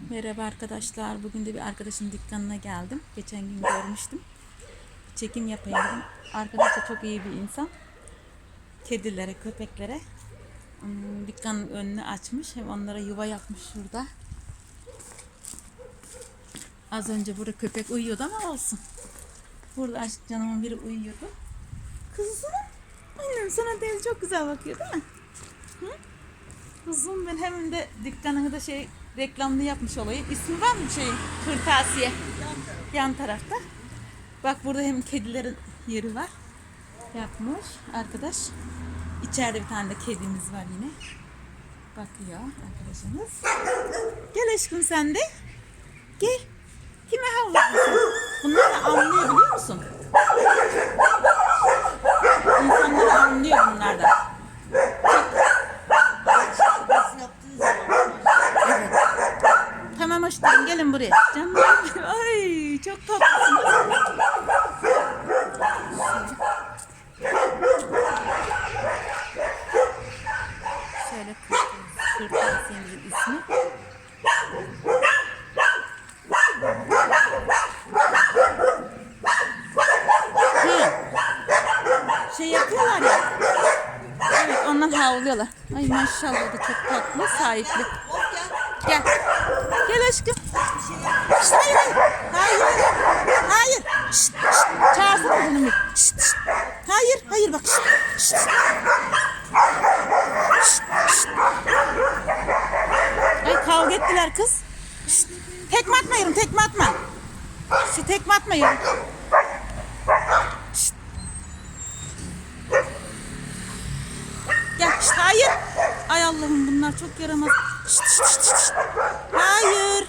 Merhaba arkadaşlar. Bugün de bir arkadaşın dükkanına geldim. Geçen gün görmüştüm. Çekim yapayım dedim. Arkadaş da çok iyi bir insan. Kedilere, köpeklere hmm, dükkanın önünü açmış. Hem onlara yuva yapmış şurada. Az önce burada köpek uyuyordu ama olsun. Burada aşk canımın biri uyuyordu. Kızım. Annem sana değil çok güzel bakıyor değil mi? Kızım ben hem de dükkanını da şey reklamlı yapmış olayım. İsmi var mı şey? Kırtasiye. Yan tarafta. Bak burada hem kedilerin yeri var. Yapmış arkadaş. İçeride bir tane de kedimiz var yine. Bakıyor arkadaşımız. Gel aşkım sen de. Gel. Kime havlıyorsun? Bunlar da anlıyor biliyor musun? İnsanları anlıyor bunlar da. Nasıl yaptığı zaman Evet. Tamam aşkım gelin buraya. Canım. Ay çok tatlısınız. Şöyle kırtasiye- kırtasiyemizin ismi. Hı. Şey yapıyorlar ya. Evet onlar havlıyorlar. Ay maşallah da çok tatlı sahipli. Gel. Gel. Aşkım. Şşt, hayır hayır. Hayır. Hayır. Şşt, şşt. Çağırsana bunu bir. Şşt. Hayır. Hayır bak. Şşt, şşt. Şşt, şşt. Ay kavga ettiler kız. Şşt. Tekme atma yürüm. Tekme atma. Şu tekme atma. Allah'ım bunlar çok yaramaz. Şşt, şşt, şşt, şşt. Hayır.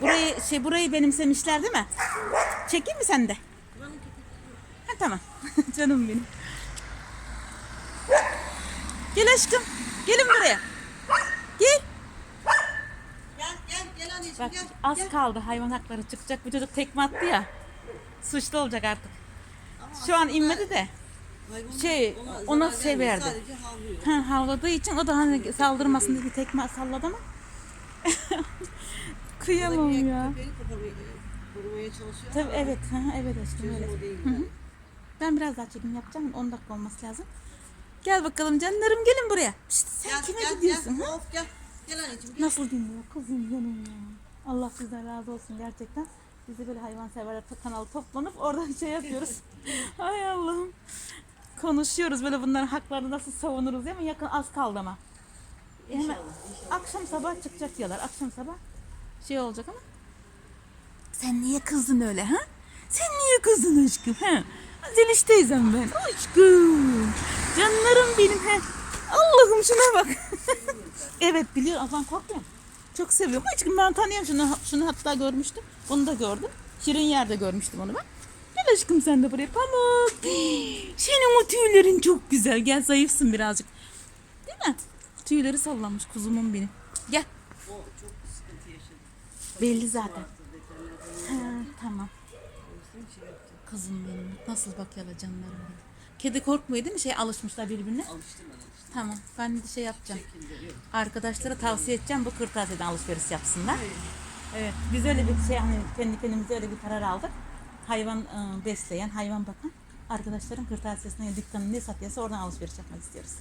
Burayı şey burayı benimsemişler değil mi? Çekeyim mi sen de? Ha, tamam. Canım benim. Gel aşkım. Gelin buraya. Gel. Gel gel gel anneciğim Bak gel. az gel. kaldı hayvan hakları çıkacak. Bu çocuk tekme attı ya. Suçlu olacak artık. Şu an inmedi de. Şey, ona şey verdi. Ha, havladığı için o da hani saldırmasın diye bir tekme salladı ama. Kıyamam ya. korumaya, çalışıyor. Tabii evet, ha, evet aşkım öyle. Ben biraz daha çekim yapacağım. 10 dakika olması lazım. Gel bakalım canlarım gelin buraya. Şşt, sen Gel kime gel gidiyorsun? gel. ha? Of gel. Gel anneciğim gel. Nasıl dinliyor kızım benim ya. Allah sizden razı olsun gerçekten. Biz de böyle hayvanseverler kanalı toplanıp orada şey yapıyoruz. Ay Allah'ım. Konuşuyoruz böyle bunların haklarını nasıl savunuruz değil mi? Yakın az kaldı ama. Hemen akşam sabah çıkacak diyorlar. Akşam sabah şey olacak ama. Sen niye kızdın öyle ha? Sen niye kızdın aşkım ha? Zeliş teyzem ben. Aşkım. Canlarım benim he. Allah'ım şuna bak. evet biliyorum. Ben korkmuyorum. Çok seviyorum. Aşkım ben tanıyorum şunu. Şunu hatta görmüştüm. Bunu da gördüm. Şirin yerde görmüştüm onu ben. Gel aşkım sen de buraya. Pamuk. Senin o tüylerin çok güzel. Gel zayıfsın birazcık. Değil mi? Tüyleri sallanmış kuzumun benim. Gel. O çok sıkıntı yaşadı. Belli zaten. Ha, tamam. Kızım benim. Nasıl bakıyorlar canlarım benim. Kedi korkmuyor değil mi? Şey alışmışlar birbirine. Alıştım ben alıştım. Tamam. Ben de şey yapacağım. Arkadaşlara tavsiye edeceğim bu kırtasiyeden alışveriş yapsınlar. Evet. Biz öyle bir şey hani kendi kendimize öyle bir karar aldık. Hayvan e, besleyen, hayvan bakan arkadaşların kırtasiyesine dükkanı ne satıyorsa oradan alışveriş yapmak istiyoruz.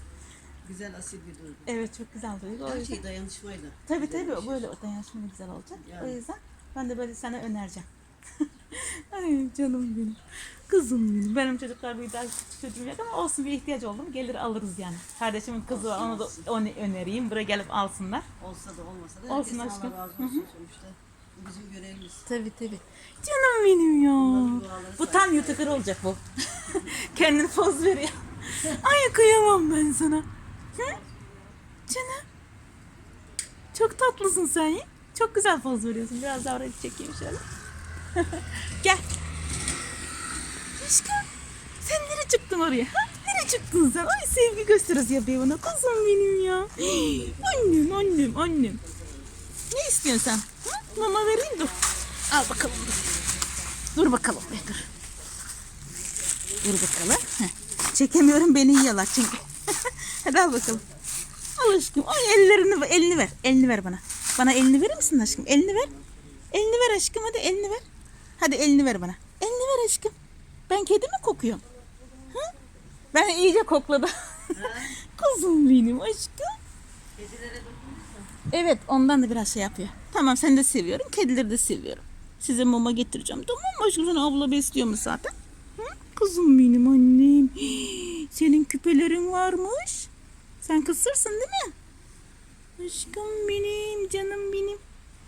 Güzel asil bir duygu. Evet çok güzel duygu. Her şey dayanışmayla. Tabii güzel tabii şey. böyle dayanışma güzel olacak. Yani. O yüzden ben de böyle sana önereceğim. Ay canım benim. Kızım benim. Benim çocuklar daha çocuğum yok ama olsun bir ihtiyaç oldu mu gelir alırız yani. Kardeşimin kızı var onu da onu önereyim. Buraya gelip alsınlar. Olsa da olmasa da Olsun aşkım. Razı olsun sonuçta. Bu bizim görevimiz. Tabii tabii. Canım benim ya. Bu tam YouTuber olacak bu. Kendini poz veriyor. Ay kıyamam ben sana. Hı? Canım. Çok tatlısın sen ya. Çok güzel poz veriyorsun. Biraz daha orayı çekeyim şöyle. Gel. Aşkım. Sen nereye çıktın oraya? Ha? Nereye çıktın sen? Ay sevgi gösterisi yapıyor bana. Kızım benim ya. annem annem annem. Ne istiyorsun sen? Hı? Mama vereyim dur. Al bakalım dur. Dur bakalım be dur. Dur bakalım. Heh. Çekemiyorum beni yiyorlar çünkü. Hadi al bakalım. Al aşkım. O ellerini elini ver. Elini ver bana. Bana elini verir misin aşkım? Elini ver. Elini ver aşkım hadi elini ver. Hadi elini ver bana. Elini ver aşkım. Ben kedi mi kokuyorum? Hı? Ben iyice kokladım. Kuzum benim aşkım. Kedilere. Evet ondan da biraz şey yapıyor. Tamam seni de seviyorum. Kedileri de seviyorum. Size mama getireceğim. Tamam mı aşkım? Sen abla besliyormuş zaten. Hı? Kızım benim annem. Hii, Senin küpelerin varmış. Sen kısırsın değil mi? Aşkım benim, canım benim.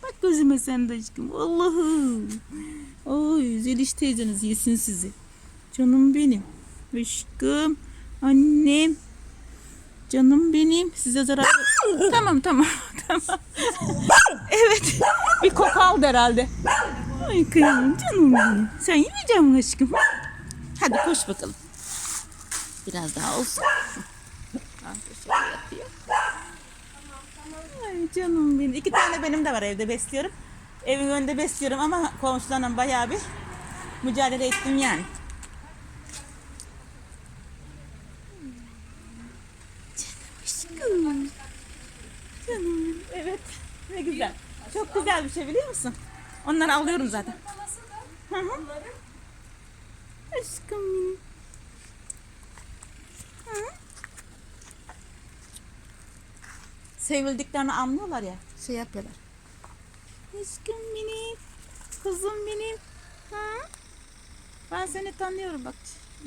Bak gözüme sen de aşkım. Allah'ım. Ay Zeliş teyzeniz yesin sizi. Canım benim. Aşkım. Annem. Canım benim. Size zarar... tamam tamam. Evet. Bir koku aldı herhalde. Ay kıyamam canım benim. Sen yemeyecek misin aşkım? Hadi koş bakalım. Biraz daha olsun. Ah, yapıyor. Ay canım benim. İki tane benim de var evde besliyorum. Evin önünde besliyorum ama komşularla bayağı bir mücadele ettim yani. Aşkım. Canım. Evet. Ne güzel. Çok güzel bir şey biliyor musun? Onları alıyorum zaten. Hı hı. Aşkım benim. Sevildiklerini anlıyorlar ya. Şey yapıyorlar. Aşkım benim. Kızım benim. Hı? Ben seni tanıyorum bak.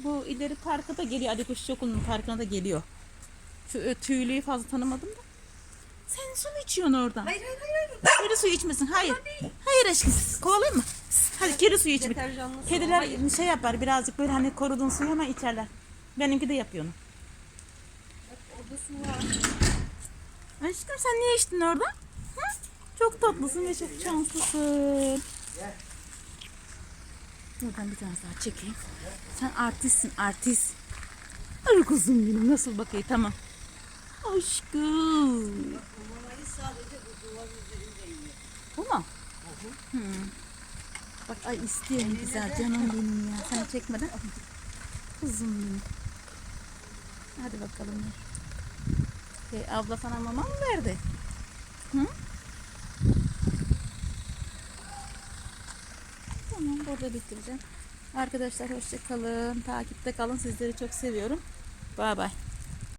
Bu ileri parka da geliyor. Ali Kuş Okulu'nun parkına da geliyor. Şu ö- tüylüyü fazla tanımadım da. Sen su mu içiyorsun oradan? Hayır hayır hayır. Kedi suyu içmesin. Hayır. Hayır aşkım. Kovalayayım mı? Hadi kedi suyu. Deterjanlı su. Kediler şey yapar birazcık böyle hani koruduğun suyu hemen içerler. Benimki de yapıyor onu. Orada su var. Aşkım sen niye içtin orada? Hı? Çok tatlısın ve çok şanslısın. Buradan bir tane daha çekeyim. Sen artistsin artist. Ay kuzum benim nasıl bakayım tamam. Aşkım. Mamayı sadece bu duvar üzerinde yiyor. Bu mu? Hı. Bak ay istiyorum güzel canım benim ya. Sen çekmeden. Kuzum benim. Hadi bakalım. Hey, abla sana mama mı verdi? Hı? Tamam burada bitireceğim. Arkadaşlar hoşça kalın. Takipte kalın. Sizleri çok seviyorum. Bay bay.